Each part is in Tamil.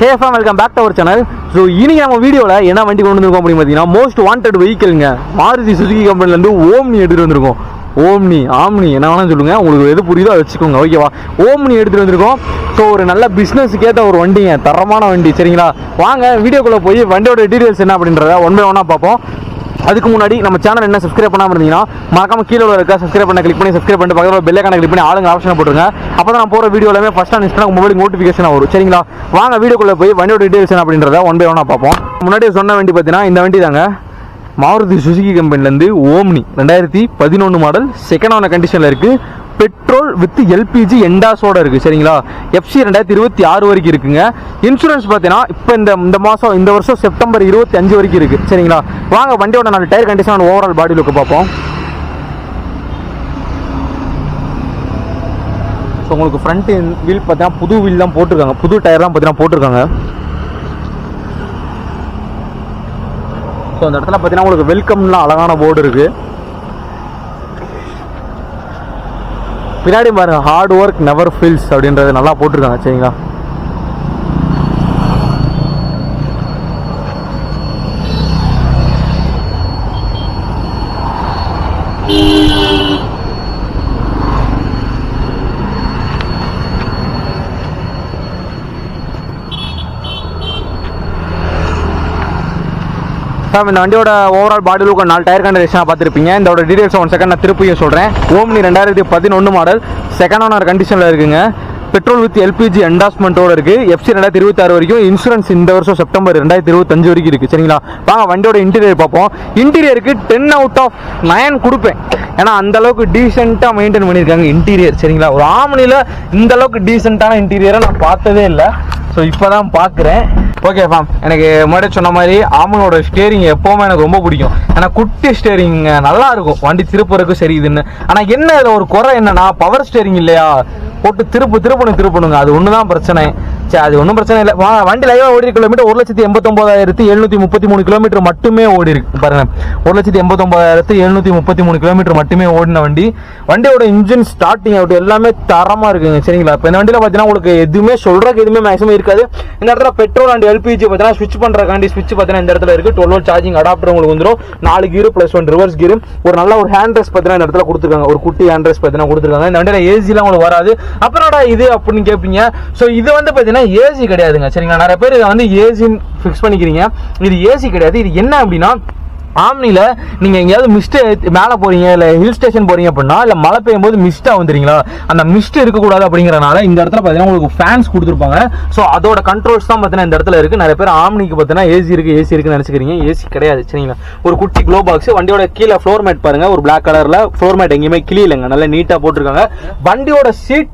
Hey fam welcome back to our channel so இன்னைக்கு நம்ம வீடியோவில் என்ன வண்டி கொண்டு வந்திருக்கோம் அப்படின்னு பார்த்தீங்கன்னா மோஸ்ட் வாண்டட் வெஹிக்கிள்ங்க மாருதி சுசுகி கம்பெனிலேருந்து ஓம்னி எடுத்துகிட்டு வந்திருக்கோம். ஓம்னி ஆம்னி என்ன வேணாலும் சொல்லுங்க. உங்களுக்கு எது புரியுதோ அதை வச்சுக்கோங்க ஓகேவா ஓம்னி எடுத்துகிட்டு வந்திருக்கோம். ஸோ ஒரு நல்ல பிஸ்னஸுக்கு ஏற்ற ஒரு வண்டிங்க. தரமான வண்டி சரிங்களா? வாங்க வீடியோக்குள்ளே போய் வண்டியோட டீட்டெயில்ஸ் என்ன அப்படின்றத ஒன் பை ஒன்னாக பார்ப்போம். அதுக்கு முன்னாடி நம்ம சேனல் என்ன சப்ஸ்கிரைப் பண்ணாமல் இருந்தீங்கன்னா மறக்காம கீழே உள்ள இருக்க சப்ஸ்கிரைப் பண்ண கிளிக் பண்ணி சப்ஸ்கிரைப் பண்ணிட்டு பக்கத்தில் பெல் ஐக்கான கிளிக் பண்ணி ஆளுங்க ஆப்ஷன் போட்டுருங்க. அப்போ தான் நான் போகிற வீடியோ எல்லாமே first and insta mobile notification வரும். சரிங்களா? வாங்க வீடியோக்குள்ள போய் வண்டியோட டீடைல்ஸ் என்ன அப்படின்றத ஒன் பை ஒன்னா பார்ப்போம். முன்னாடி சொன்ன வண்டி பார்த்தீங்கன்னா இந்த வண்டி தாங்க. மாருதி சுசுகி கம்பெனிலேருந்து ஓம்னி ரெண்டாயிரத்தி பதினொன்று மாடல் செகண்ட் ஆன கண்டிஷனில் இருக்குது பெட்ரோல் வித் எல்பிஜி எண்டாஸோட இருக்குது சரிங்களா? எஃப்சி ரெண்டாயிரத்தி இருபத்தி ஆறு வரைக்கும் இருக்குங்க. இன்சூரன்ஸ் பார்த்தீங்கன்னா இப்போ இந்த இந்த மாதம் இந்த வருஷம் செப்டம்பர் இருபத்தி அஞ்சு வரைக்கும் இருக்குது சரிங்களா? வாங்க வண்டியோட நாலு tyre condition overall body look பார்ப்போம். ஸோ உங்களுக்கு ஃப்ரண்ட் வீல் பார்த்தீங்கன்னா புது வீல் தான் போட்டிருக்காங்க. புது டயர்லாம் பார்த்தீங்கன்னா போட்டிருக்காங்க. ஸோ அந்த இடத்துல பார்த்தீங்கன்னா உங்களுக்கு வெல்கம்லாம் அழகான போர்டு இருக்குது பின்னாடி பாருங்கள் ஹார்ட் ஒர்க் நெவர் ஃபீல்ஸ் அப்படின்றது நல்லா போட்டிருக்காங்க சரிங்களா? சார் இந்த வண்டியோட ஓவரால் பாடி லுக் நாலு டயர் கண்டிஷனாக பார்த்துருப்பீங்க. இதோட டீடைல்ஸ் ஒன் செகண்ட் நான் திருப்பியும் சொல்கிறேன் ஓம்னி ரெண்டாயிரத்தி பதினொன்று மாடல் செகண்ட் ஓனர் கண்டிஷனில் இருக்குங்க. பெட்ரோல் வித் எல்பிஜி என்டாஸ்மெண்ட்டோட இருக்குது எஃப்சி ரெண்டாயிரத்தி இருபத்தி ஆறு வரைக்கும் இன்சூரன்ஸ் இந்த வருஷம் செப்டம்பர் ரெண்டாயிரத்தி இருபத்தஞ்சு வரைக்கும் இருக்குது சரிங்களா? வாங்க வண்டியோட இன்டீரியர் பார்ப்போம். இன்டீரியருக்கு டென் அவுட் ஆஃப் நயன் கொடுப்பேன். ஏன்னா அந்த அளவுக்கு டீசெண்டாக மெயின்டைன் பண்ணியிருக்காங்க இன்டீரியர் சரிங்களா? ஒரு ஆமனியில் இந்த அளவுக்கு டீசெண்டான இன்டீரியரை நான் பார்த்ததே இல்லை. ஸோ இப்போ தான் பார்க்குறேன். ஓகே ஃபேம் எனக்கு முன்னாடி சொன்ன மாதிரி ஆமனோட ஸ்டேரிங் எப்போவுமே எனக்கு ரொம்ப பிடிக்கும். ஏன்னா குட்டி ஸ்டேரிங் நல்லா இருக்கும். வண்டி திருப்புறதுக்கும் சரி இதுன்னு. ஆனால் என்ன இதில் ஒரு குறை என்னன்னா பவர் ஸ்டேரிங் இல்லையா? போட்டு திருப்பு திருப்பணும் திருப்பணுங்க. அது ஒன்று தான் பிரச்சனை. சரி அது ஒன்றும் பிரச்சனை இல்லை. வா வண்டி லைவாக ஓடி கிலோமீட்டர் ஒரு லட்சத்தி எண்பத்தொம்போதாயிரத்தி எழுநூற்றி முப்பத்தி மூணு கிலோமீட்டர் மட்டுமே ஓடி இருக்கு பாருங்க. ஒரு லட்சத்தி எண்பத்தொம்போதாயிரத்தி எழுநூற்றி முப்பத்தி மூணு கிலோமீட்டர் மட்டுமே ஓடின வண்டி. வண்டியோட இன்ஜின் ஸ்டார்டிங் அவுட் எல்லாமே தரமாக இருக்குங்க. சரிங்களா? இப்போ இந்த வண்டியில் பார்த்தீங்கன்னா உங்களுக்கு எதுவுமே சொல்கிறதுக்கு எதுவுமே மேக்ஸிமம் இருக்காது. இந்த இடத்துல பெட்ரோல் அண்ட் எல்பிஜி பார்த்தீங்கன்னா ஸ்விட்ச் பண்ணுறக்காண்டி ஸ்விட்ச் பார்த்தீங்கன்னா இந்த இடத்துல இருக்குது டுவெல் வோல்ட் சார்ஜிங் அடாப்டர் உங்களுக்கு வந்துடும் நாலு gear plus one reverse gear ஒரு நல்ல ஒரு ஹேண்ட் ரெஸ் பார்த்தீங்கன்னா இந்த இடத்துல கொடுத்துருக்காங்க. ஒரு குட்டி ஹேண்ட் ரெஸ் பார்த்தீங்கன்னா கொடுத்துருக்காங்க. இந்த வண்டியில் ஏசிலாம் உங்களுக்கு வராது. அப்புறம் இது அப்படின்னு கேட்பீங்க ஸோ இது வந்து பார்த்தீங்கன்னா ஏசி கிடையாதுங்க. சரிங்களா? நிறைய பேர் வந்து ஏசின்னு ஃபிக்ஸ் பண்ணிக்கிறீங்க. இது ஏசி கிடையாது. இது என்ன அப்படின்னா ஆம்னியில் நீங்கள் எங்கேயாவது மிஸ்ட் மேலே போறீங்க இல்லை ஹில் ஸ்டேஷன் போறீங்க அப்படின்னா இல்லை மழை பெய்யும் போது மிஸ்ட்டாக வந்துடுங்களா அந்த மிஸ்ட் இருக்கக்கூடாது அப்படிங்கிறனால இந்த இடத்துல பார்த்தீங்கன்னா உங்களுக்கு ஃபேன்ஸ் கொடுத்துருப்பாங்க. ஸோ அதோட கண்ட்ரோல்ஸ் தான் பார்த்தீங்கன்னா இந்த இடத்துல இருக்குது நிறைய பேர் ஆம்னிக்கு பார்த்தீங்கன்னா ஏசி இருக்குது ஏசி இருக்குன்னு நினச்சிக்கிறீங்க. ஏசி கிடையாது. சரிங்களா? ஒரு குட்டி க்ளோ பாக்ஸ் வண்டியோட கீழே ஃப்ளோர் மேட் பாருங்க. ஒரு பிளாக் கலரில் ஃப்ளோர் மேட் எங்கேயுமே கிளியிலங்க நல்லா நீட்டாக போட்டிருக்காங்க. வண்டியோட சீட்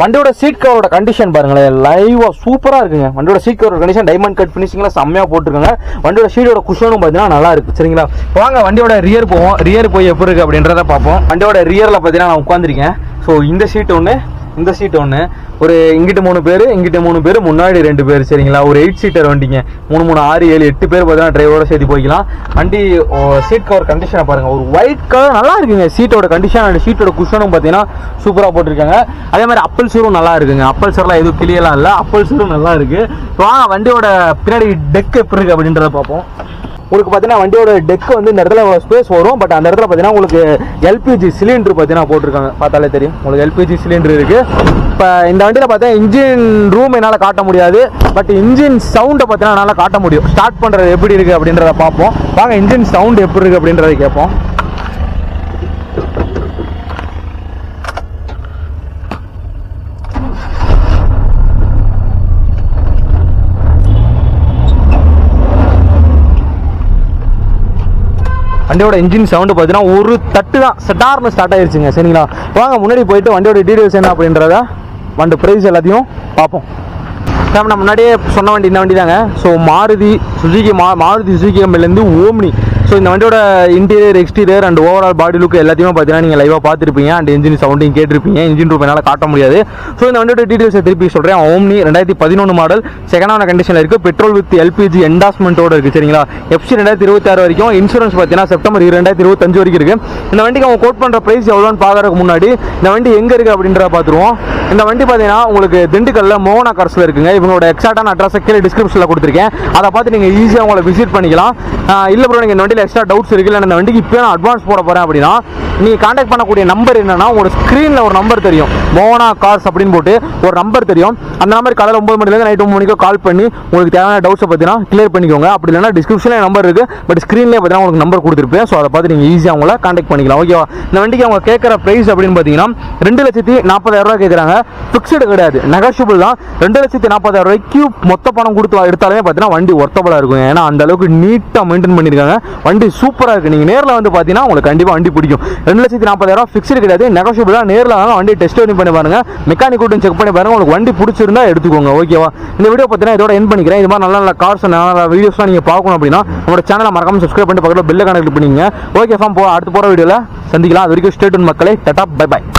வண்டியோட சீட் கவரோட கண்டிஷன் பாருங்களேன். லைவா சூப்பரா இருக்குங்க. வண்டியோட சீட் கவரோட கண்டிஷன் டைமண்ட் கட் ஃபினிஷிங்லாம் செம்மையா போட்டுருக்காங்க. வண்டியோட சீட்டோட குஷனும் பார்த்தீங்கன்னா நல்லா இருக்கு. சரிங்களா? வாங்க வண்டியோட ரியர் போவோம். ரியர் போய் எப்படி இருக்கு அப்படின்றத பார்ப்போம். வண்டியோட ரியர்ல பார்த்தீங்கன்னா நான் உட்காந்துருக்கேன் ஸோ இந்த சீட் ஒன்று இந்த சீட் ஒன்று ஒரு இங்கிட்டு மூணு பேர் இங்கிட்ட மூணு பேர் முன்னாடி ரெண்டு பேர் சரிங்களா? ஒரு எயிட் சீட்டர் வண்டிங்க. மூணு மூணு ஆறு ஏழு எட்டு பேர் பார்த்தீங்கன்னா டிரைவரோட சேர்த்து போய்க்கலாம். வண்டி சீட் கவர் கண்டிஷனை பாருங்கள் ஒரு ஒயிட் கலர் நல்லா இருக்குங்க. சீட்டோட கண்டிஷன் அண்ட் சீட்டோட குஷனும் பார்த்தீங்கன்னா சூப்பராக போட்டிருக்காங்க. அதே மாதிரி அப்பல் சூரும் நல்லா இருக்குங்க. அப்பல் சூர்லாம் எதுவும் கிளியெல்லாம் இல்லை. அப்பல் சூரும் நல்லா இருக்குது வாங்க வண்டியோட பின்னாடி டெக் எப்படி இருக்குது அப்படின்றத பார்ப்போம். உங்களுக்கு பார்த்தீங்கன்னா வண்டியோட டெக் வந்து இந்த இடத்துல ஸ்பேஸ் வரும். பட் அந்த இடத்துல பார்த்தீங்கன்னா உங்களுக்கு எல்பிஜி சிலிண்டர் பார்த்தீங்கன்னா போட்டிருக்காங்க. பார்த்தாலே தெரியும். உங்களுக்கு எல்பிஜி சிலிண்டர் இருக்குது இப்போ இந்த வண்டியில் பார்த்தா இன்ஜின் ரூம் என்னால் காட்ட முடியாது. பட் இன்ஜின் சவுண்டை பார்த்தீங்கன்னா என்னால் காட்ட முடியும். ஸ்டார்ட் பண்ணுறது எப்படி இருக்குது அப்படின்றத பார்ப்போம். வாங்க இன்ஜின் சவுண்ட் எப்படி இருக்குது அப்படின்றத கேட்போம். வண்டியோட இன்ஜின் சவுண்டு பார்த்தீங்கன்னா ஒரு தட்டு தான் ஸ்டார்னு ஸ்டார்ட் ஆயிருச்சுங்க. சரிங்களா? வாங்க முன்னாடி போயிட்டு வண்டியோட டீடைல்ஸ் என்ன அப்படின்றத வண்டி ப்ரைஸ் எல்லாத்தையும் பார்ப்போம். சார் நான் முன்னாடியே சொன்ன வண்டி இந்த வண்டி தாங்க ஸோ மாருதி சுசுகி மா மாருதி சுசுகி கம்பெனிலேருந்து ஓம்னி. ஸோ இந்த வண்டியோட interior exterior and overall body look எல்லாத்தையுமே பார்த்தீங்கன்னா நீங்கள் லைவாக பார்த்துருப்பீங்க. அண்ட் இன்ஜின் சவுண்டையும் கேட்டிருப்பீங்க. இன்ஜின் ரூப் என்னால் காட்ட முடியாது. ஸோ இந்த வண்டியோட டீடைல்ஸை திருப்பி சொல்கிறேன் ஓம்னி ரெண்டாயிரத்தி பதினொன்று மாடல் செகண்டான கண்டிஷனில் இருக்குது பெட்ரோல் வித் எல்பிஜி என்டாஸ்மெண்ட்டோடு இருக்குது சரிங்களா? எஃப்சி ரெண்டாயிரத்தி இருபத்தாறு வரைக்கும் இன்சூரன்ஸ் பார்த்தீங்கன்னா செப்டம்பர் ரெண்டாயிரத்தி இருபத்தஞ்சு வரைக்கும் இருக்குது இந்த வண்டிக்கு அவங்க கோட் பண்ணுற ப்ரைஸ் எவ்வளோன்னு பார்க்கறதுக்கு முன்னாடி இந்த வண்டி எங்கே இருக்குது அப்படின்றத பார்த்துருவோம். இந்த வண்டி பார்த்தீங்கன்னா உங்களுக்கு திண்டுக்கல்ல மோகனா கார்ஸில் இருக்குங்க. இவங்களோட எக்ஸாக்டான அட்ரஸை கீழே டிஸ்கிரிப்ஷனில் கொடுத்துருக்கேன். அதை பார்த்து நீங்கள் ஈஸியாக உங்களை விசிட் பண்ணிக்கலாம். இல்லை ப்ரோ நீங்கள் இந்த வண்டியில் எக்ஸ்ட்ரா டவுட்ஸ் இருக்குது இல்லை இந்த வண்டிக்கு இப்போ நான் அட்வான்ஸ் போட போகிறேன் அப்படின்னா நீங்கள் காண்டாக்ட் பண்ணக்கூடிய நம்பர் என்னன்னா உங்களோட ஸ்க்ரீனில் ஒரு நம்பர் தெரியும். மோகனா கார்ஸ் அப்படின்னு போட்டு ஒரு நம்பர் தெரியும். அந்த நம்பர் காலையில் ஒம்பது மணிலேருந்து நைட் ஒம்பது மணிக்கோ கால் பண்ணி உங்களுக்கு தேவையான டவுட்ஸை பார்த்தீங்கன்னா கிளியர் பண்ணிக்கோங்க. அப்படி இல்லைன்னா டிஸ்கிரிப்ஷனில் நம்பர் இருக்குது பட் ஸ்க்ரீன்லேயே பார்த்தீங்கன்னா உங்களுக்கு நம்பர் கொடுத்துருப்பேன். ஸோ அதை பார்த்து நீங்கள் ஈஸியாக உங்களை காண்டாக்ட் பண்ணிக்கலாம். ஓகேவா இந்த வண்டிக்கு அவங்க கேட்குற ப்ரைஸ் அப்படின்னு பார்த்தீங்கன்னா ரெண்டு லட்சத்தி நாற்பதாயிரம் ரூபா கேட்குறாங்க ஃபிக்ஸ்டு கிடையாது. நெகோஷியபிள் தான். ரெண்டு லட்சத்தி நாற்பதாயிரம் ரூபாய்க்கு மொத்த பணம் கொடுத்து எடுத்தாலுமே பார்த்தீங்கன்னா வண்டி ஒர்த்தபுளாக இருக்கும். ஏன்னா அந்த அளவுக்கு நீட்டாக மெயின்டைன் பண்ணியிருக்காங்க. வண்டி சூப்பராக இருக்குது நீங்கள் நேரில் வந்து பார்த்தீங்கன்னா உங்களுக்கு கண்டிப்பாக வண்டி பிடிக்கும். ரெண்டு லட்சத்தி நாற்பதாயிரம் ஃபிக்ஸ்டு கிடையாது. நெகோஷியபிள் தான் நேரில் வாங்க வண்டி டெஸ்ட் பண்ணி பாருங்கள் மெக்கானிக் கூட்டம் செக் பண்ணி பாருங்க. உங்களுக்கு வண்டி பிடிச்சிருந்தா எடுத்துக்கோங்க. ஓகேவா இந்த வீடியோ பார்த்தீங்கன்னா இதோட என் பண்ணிக்கிறேன். இது மாதிரி நல்ல நல்ல கார்ஸ் நல்ல நல்ல வீடியோஸ்லாம் நீங்கள் பார்க்கணும் அப்படின்னா நம்மளோட சேனலை மறக்காமல் சப்ஸ்கிரைப் பண்ணிட்டு பக்கத்தில் பெல்ல கனெக்ட் பண்ணிங்க ஓகே ஃபார்ம் போ அடுத்து போகிற வீடியோவில் சந்திக்கலாம். அது வரைக்கும் ஸ்டேட் மக்களே. Ta-ta by by